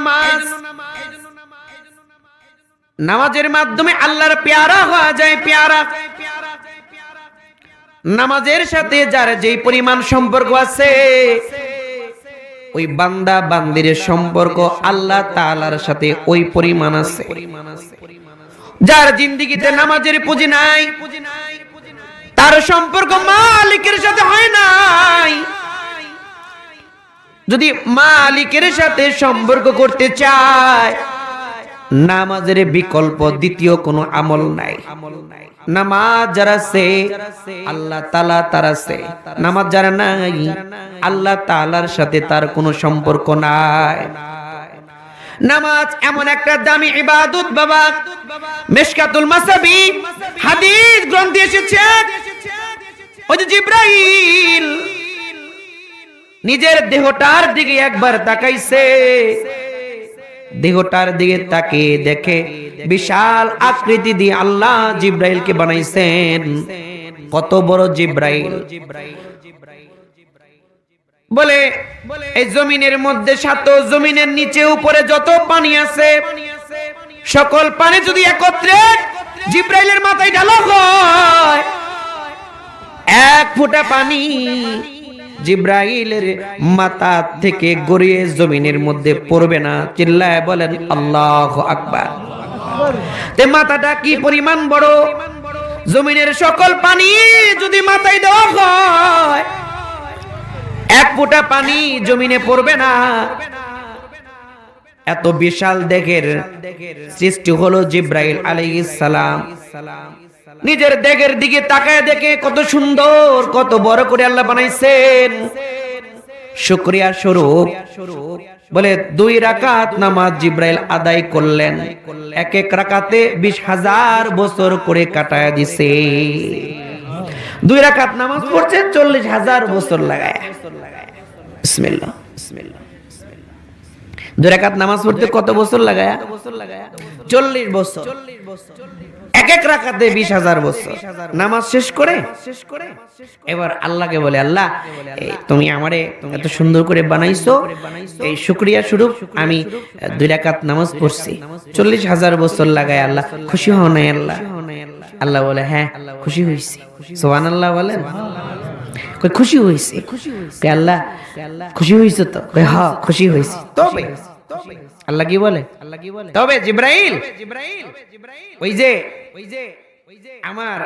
নামাজ। নামাজের মাধ্যমে আল্লাহর পেয়ারা হওয়া যায়, পেয়ারা। নামাজের সাথে যার যেই পরিমাণ সম্পর্ক আছে, ওই বান্দা, বান্দির সম্পর্ক আল্লাহ তাআলার সাথে ওই পরিমাণ আছে। যার জিন্দিগিতে নামাজের পুঁজি নাই, তার সম্পর্ক মালিকের যদি মালিকের সাথে সম্পর্ক করতে চায়, নামাজের বিকল্প দ্বিতীয় কোনো আমল নাই। নামাজ যারা সে আল্লাহ তালা তারা সে নামাজ যারা নাই, আল্লাহ তালার সাথে তার কোনো সম্পর্ক নাই। নামাজ এমন একটা দামি ইবাদত, বাবা। মেশকাতুল মাসাবি, হাদিস গ্রন্থে এসেছে। ওই যে জিব্রাইল নিজের দেহটার দিকে একবার তাকাইছে। দেহটার দিকে তাকে দেখে বিশাল আকৃতি দিয়ে আল্লাহ জিব্রাইলকে বানাইছেন। কত বড় জিব্রাইল। বলে, এই জমিনের মধ্যে সাত জমিনের নিচে উপরে যত পানি আছে, সকল পানি যদি একত্রে জিব্রাইলের মাথায় ঢালা হয়, এক ফোঁটা পানি জিব্রাইলের মাথা থেকে গড়িয়ে জমিনের মধ্যে পড়বে না। চিল্লায় বলেন, আল্লাহ আকবার। মাথাটা কি পরিমাণ বড়? জমিনের সকল পানি যদি মাথায় দেওয়া হয়, এক ফোঁটা পানি জমিনে পড়বে না। এত বিশাল দেখের সৃষ্টি হলো জিব্রাইল আলাইহিস সালাম। নিজের দেগের দিকে তাকায় দেখে কত সুন্দর, কত বড় করে আল্লাহ বানাইছেন। শুক্রিয়া স্বরূপ। বলে দুই রাকাত নামাজ জিব্রাইল আদায় করলেন। এক এক রাকাতে বিশ হাজার বছর করে কাটায় দিছে। দুই রাকাত নামাজ পড়ছে চল্লিশ হাজার বছর লাগায়। দুই রাকাত নামাজ পড়তে কত বছর লাগায়? চল্লিশ বছর। এক এক রাখাতে বিশ হাজার বছর। নামাজ শেষ করে এবার আল্লাহকে বলে আল্লাহ তুমি আমারে এত সুন্দর করে বানাইছো। এই শুক্রিয়া স্বরূপ আমি দুই রাকাত নামাজ পড়ছি। চল্লিশ হাজার বছর লাগায় আল্লাহ খুশি হও নাই আল্লাহ। আল্লাহ। বলে হ্যাঁ খুশি হয়েছি সোহান আল্লাহ বলেন। খুশি হয়েছে কই আল্লাহ খুশি হয়েছে তো? হ্যাঁ খুশি হয়েছি তবে আল্লাহ কি বলে? আল্লাহ কি বলে? তবে জিব্রাইল ওই যে ওই যে ওই যে। আমার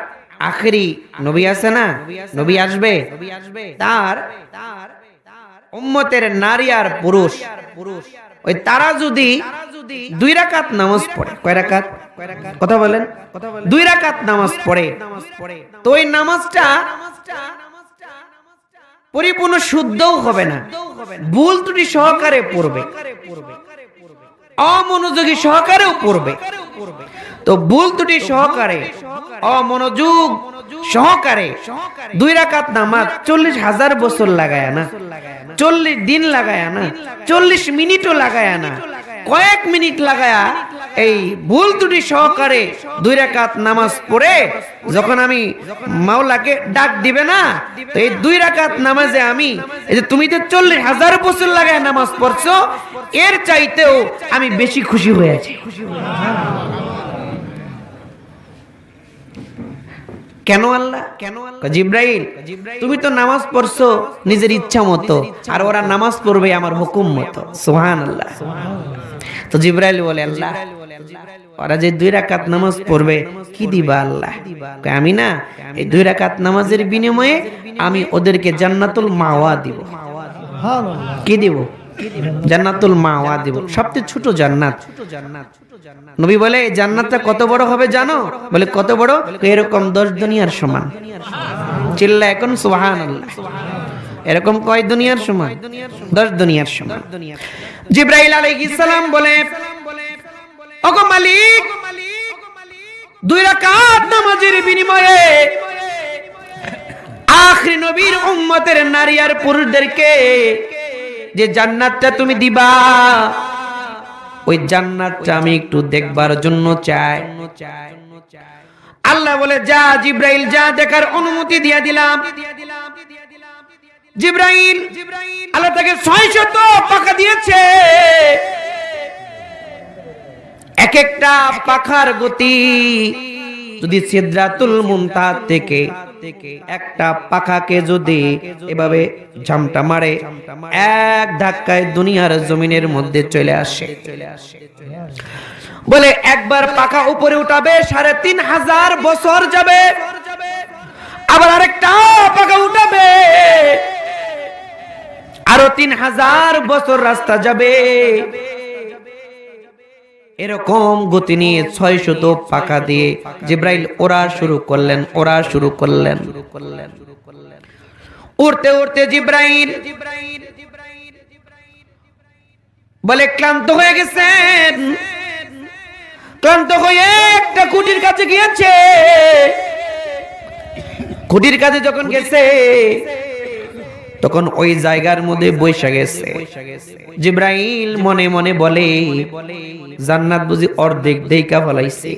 আখরি নবী আছে না? নবী আসবে? তার তার উম্মতের নারী আর পুরুষ। পুরুষ। ওই তারা যদি দুই রাকাত নামাজ পড়ে কয় রাকাত কথা বলেন। দুই রাকাত নামাজ পড়ে। তো ওই নামাজটা পরিপূর্ণ শুদ্ধও হবে না। ভুল ত্রুটি সহকারে পড়বে। অমনোযোগী সহকারেও পড়বে। তো ভুল ত্রুটি সহকারে, অমনোযোগ সহকারে দুই রাকাত নামাজ চল্লিশ হাজার বছর লাগায় না, চল্লিশ দিন লাগায় না, চল্লিশ মিনিটও লাগায় না কয়েক মিনিট লাগায়া এই ভুল ত্রুটি সহকারে দুই রাকাত নামাজ পড়ে, যখন আমি মাওলাকে ডাক দিবে না, তো এই দুই রাকাত নামাজে আমি, এই যে তুমি তো চল্লিশ হাজার বছর লাগায় নামাজ পড়ছো, এর চাইতেও আমি বেশি খুশি হয়েছি কেন আল্লাহ? কেন আল্লাহ? জিব্রাইল তুমি তো নামাজ পড়ছো নিজের ইচ্ছা মতো আর ওরা নামাজ পড়বে আমার হুকুম মতো। সোহান আল্লাহ তো জিব্রাইল বলে আল্লাহ ওরা যে দুই রাকাত নামাজ পড়বে কি দিবা আল্লাহ? আমি না এই দুই রাকাত নামাজের বিনিময়ে আমি ওদেরকে জান্নাতুল মাওয়া দিব। কি দিব? জান্নাতুল মাওয়া দিব। সবচেয়ে ছোট জান্নাত ছোট জান্নাত। নবী বলে, এই জান্নাতটা কত বড় হবে জানো? বলে, কত বড়? এরকম দশ দুনিয়ার সমান। চিল্লা এখন আল্লাহ এরকম কয় দুনিয়ার সমান? দশ দুনিয়ার সমান। জিব্রাইল আলাইহিস সালাম বলে, ওগো মালিক, দুই রাকাত নামাজের বিনিময়ে আখরি নবীর উম্মতের নারী আর পুরুষদেরকে যে জান্নাতটা তুমি দিবা ওই জান্নাতটা আমি একটু দেখবার জন্য চাই। আল্লাহ বলে, যা জিব্রাইল, যা দেখার অনুমতি দিয়ে দিলাম। জিব্রাইল আল্লাহ তাকে ছয় শত টাকা দিয়েছে। এক একটা পাখার গতি যদি সিদ্রাতুল মুনতা থেকে একটা পাখাকে যদি এভাবে ঝামটা মারে, এক ধাক্কায় দুনিয়ার জমিনের মধ্যে চলে আসে। বলে, একবার পাখা উপরে উঠাবে, সাড়ে তিন হাজার বছর যাবে। আবার আরেকটা পাখা উঠাবে, আরও তিন হাজার বছর রাস্তা যাবে। এরকম গতি নিয়ে ছয় শত পাকা দিয়ে জিব্রাইল ওরা শুরু করলেন ওরা শুরু করলেন। উড়তে উড়তে জিব্রাইল বলে, ক্লান্ত হয়ে গেছেন? ক্লান্ত হয়ে একটা কুটির কাছে গিয়েছে। কুটির কাছে যখন গেছে তখন ওই জায়গার মধ্যে বৈশা গেছে। জিব্রাইল মনে মনে বলে, জান্নাত বুঝি অর্ধেক দেইকা ফলাইছে।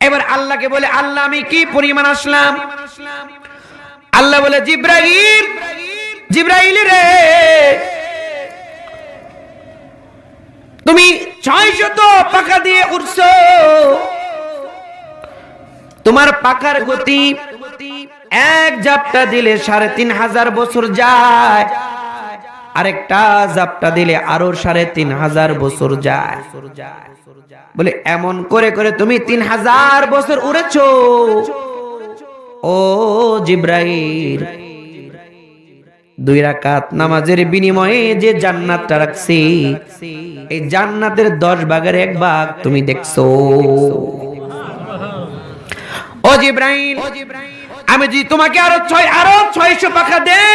এবার আল্লাহকে বলে, আল্লাহ, আমি কি পরিমাণ আসলাম? আল্লাহ বলে, জিব্রাইল জিব্রাইল রে, তুমি ছয় শত পাকা দিয়ে উঠছো। তোমার পাকার গতি এক জাপটা দিলে সাড়ে তিন হাজার বছর যায়। আরেকটা জাপটা দিলে আরও সাড়ে তিন হাজার বছর যায়। বলে, এমন করে করে তুমি তিন হাজার বছর উড়েছ। ও জিব্রাইল, দুই রাকাত নামাজের বিনিময়ে যে জান্নাতটা রাখছি, এই জান্নাতের দশ ভাগের এক ভাগ তুমি দেখছ। ও জিব্রাইল আমি যদি তোমাকে আরও ছয়, আরও ছয়শো পাখা দেই,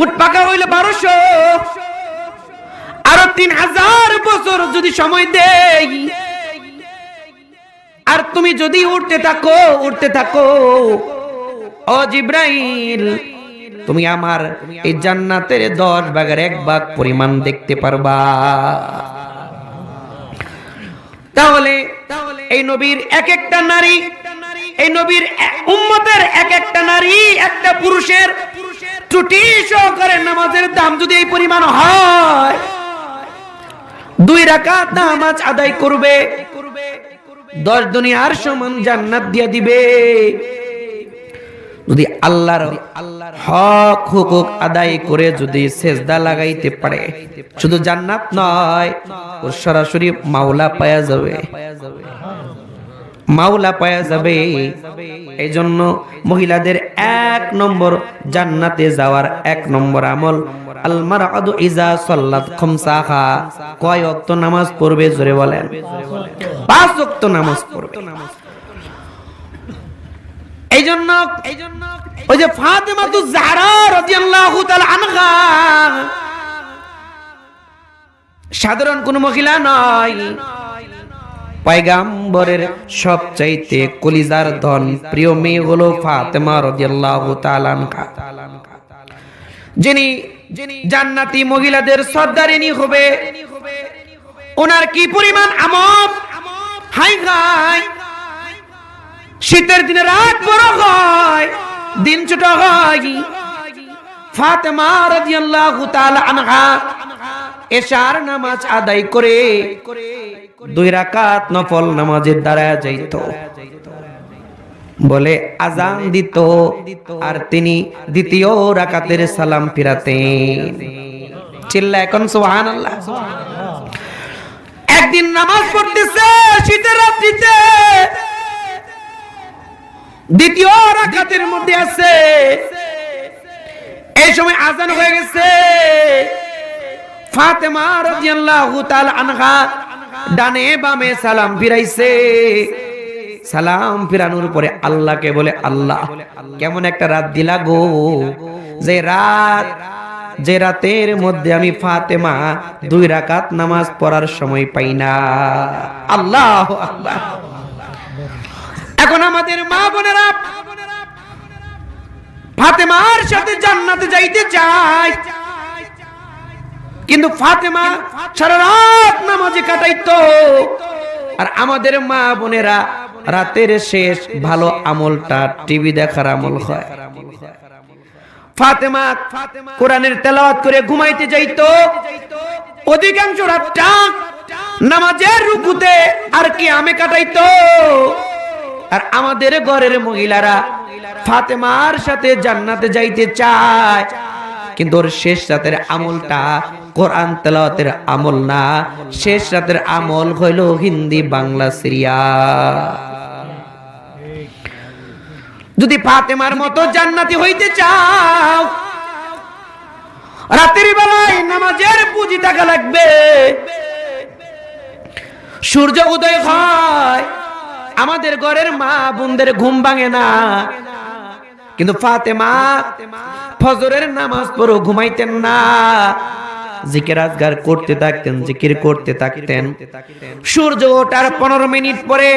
উট পাকা হইলে বারোশো। আরও তিন হাজার বছর যদি সময় দেই। আর তুমি যদি উঠতে থাকো উঠতে থাকো, ও জিব্রাইল, তুমি আমার এই জান্নাতের দশ ভাগের এক ভাগ পরিমাণ দেখতে পারবা। তাহলে এই নবীর এক একটা নারী এই নবীর উম্মতের এক একটা নারী, একটা পুরুষের ত্রুটি সহকারে নামাজের দাম যদি এই পরিমাণ হয়, দুই রাকাত নামাজ আদায় করবে, দশ দুনিয়ার সমান জান্নাত দিয়ে দিবে। যদি আল্লাহর হক হুকুক আদায় করে যদি সেজদা লাগাইতে পারে, শুধু জান্নাত নয় ও সরাসরি মাওলা পায়া যাবে। মাওলা পায়া যাবে। এই জন্য মহিলাদের এক নম্বর জান্নাতে যাওয়ার এক নম্বর আমল। আলমার আদু ইজা সাল্লাত খমসাহা। কয় অক্ত নামাজ পড়বে? জোরে বলেন। পাঁচ অক্ত নামাজ পড়বে। এই জন্য এই জন্য ওই যে ফাতেমা তু জাহরা রাদিয়াল্লাহু তাআলা আনহা। সাধারণ কোন মহিলা নয়। পয়গাম্বরের সবচাইতে কলিজার ধন প্রিয় মেয়ে হলো ফাতেমা রাদিয়াল্লাহু তাআলা যিনি জান্নাতি মহিলাদের সর্দারিনী হবে, ওনার কি পরিমাণ আমল? হাই হাই। শীতের দিনে রাত বড় হয়, দিন ছোট হয়। ফাতেমা তাআলা আনহা এশার নামাজ আদায় করে দুই রাকাত নফল নামাজের দ্বারা যাইত। বলে আজান দিত আর তিনি দ্বিতীয় রাকাতের সালাম ফিরাতেন। চিল্লা এখন সুবহানাল্লাহ। একদিন নামাজ পড়তেছে, শীতের রাত্রিতে। দ্বিতীয় রাকাতের মধ্যে আছে। এই সময় আজান হয়ে গেছে। ফাতেমা রাদিয়াল্লাহু তাআলা আনহা ডানে বামে সালাম ফিরাইছে। সালাম ফিরানোর পরে আল্লাহকে বলে, আল্লাহ, কেমন একটা রাত দিলা গো। যে রাত, যে রাতের মধ্যে আমি ফাতেমা দুই রাকাত নামাজ পড়ার সময় পাই না। আল্লাহ আল্লাহ এখন আমাদের মা বোনেরা ফাতেমার সাথে জান্নাতে যাইতে চায়। কিন্তু ফাতেমা সারা রাত নামাজে কাটাইতো। আর আমাদের মা বোনেরা রাতের শেষ ভালো আমলটা টিভি দেখার আমল হয়। ফাতেমা কোরআনের তেলাওয়াত করে ঘুমাইতে যাইতো। অধিকাংশ রাতটা নামাজের রুকুতে আর কি আমি কাটাইতো। আর আমাদের ঘরের মহিলারা ফাতেমার সাথে জান্নাতে যাইতে চায়। কিন্তু ওর শেষ রাতের আমলটা কোরআন তেলাওয়াতের আমল না। শেষ রাতের আমল হইল হিন্দি, বাংলা সিরিয়া যদি ফাতেমার মতো জান্নাতি হইতে চাও, রাতের বেলায় নামাজের পুঁজি টাকা লাগবে। সূর্য উদয় হয়, আমাদের ঘরের মা বোনদের ঘুম ভাঙে না। কিন্তু ফাতেমা ফজরের নামাজ পড়ো ঘুমাইতেন না। জিকির আজগার করতে থাকতেন, জিকির করতে থাকতেন। সূর্য ওঠার পনেরো মিনিট পরে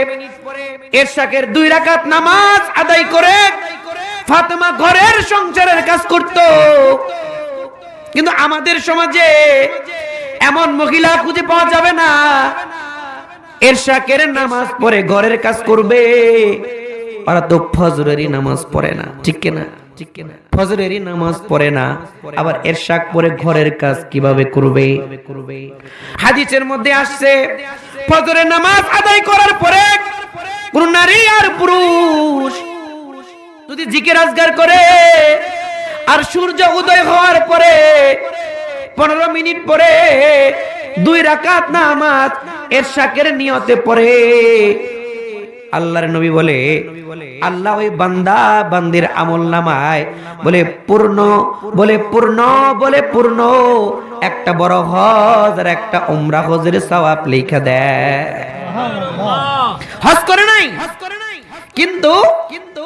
এরশাকের দুই রাকাত নামাজ আদায় করে ফাতেমা ঘরের সংসারের কাজ করত। কিন্তু আমাদের সমাজে এমন মহিলা খুঁজে পাওয়া যাবে না। এরশাকের নামাজ পড়ে ঘরের কাজ করবে, ওরা তো ফজরেরই নামাজ পড়ে না, ঠিক কিনা? ঠিক কিনা? ফজরেরই নামাজ পড়ে না আবার এরশাক পরে ঘরের কাজ কীভাবে করবে? হাদিসের মধ্যে আসছে ফজরের নামাজ আদায় করার পরে কোন নারী আর পুরুষ যদি জিকির আজগার করে আর সূর্য উদয় হওয়ার পরে পনেরো মিনিট পরে দুই রাকাত নামাজ এর শাকের নিয়তে পড়ে। আল্লাহর নবী বলে আল্লাহ ওই বান্দা বান্দির আমল নামায় বলে পূর্ণ বলে পূর্ণ বলে পূর্ণ। একটা বড় হজ আর একটা উমরা হজের সওয়াব লিখে দেয়। হজ করে নাই? কিন্তু কিন্তু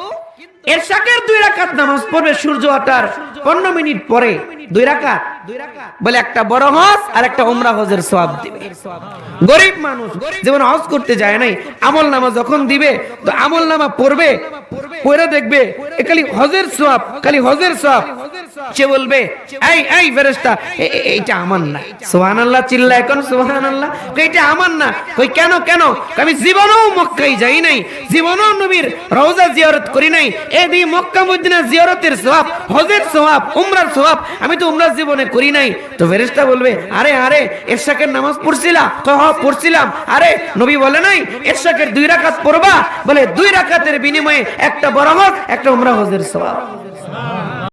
দুই রাকাত নামাজ পড়বে সূর্য ওঠার পনেরো মিনিট পরে। দুই রাকাত? বলে একটা বড় হজ আর একটা উমরা হজের সওয়াব দিবে। গরিব মানুষ যেমন হজ করতে যায় নাই, আমল নামা যখন দিবে, তো আমল নামা পড়বে, পড়ে দেখবে খালি হজের সওয়াব, খালি হজের সওয়াব। সে বলবে, এই এই এ- এইটা আমার না। সুবহানাল্লাহ চিল্লা এখন সুবহানাল্লাহ? কই এটা আমার না। কই, কেন কেন? আমি জীবনেও মক্কায় যাই নাই, জীবনেও নবীর রওজা জিয়ারত করি নাই। এই মক্কা মদিনা জিয়ারতের সওয়াব, হজের সওয়াব, উমরার সওয়াব, আমি তো উমরার জীবনে করি নাই। তো ফেরেশতা বলবে, আরে আরে, এরশাকের নামাজ পড়ছিলা? কয় হ্যাঁ পড়ছিলাম। আরে, নবী বলে নাই, এরশাকের দুই রাকাত পড়বা? বলে, দুই রাকাতের বিনিময়ে একটা বড় একটা উমরা হজের সওয়াব।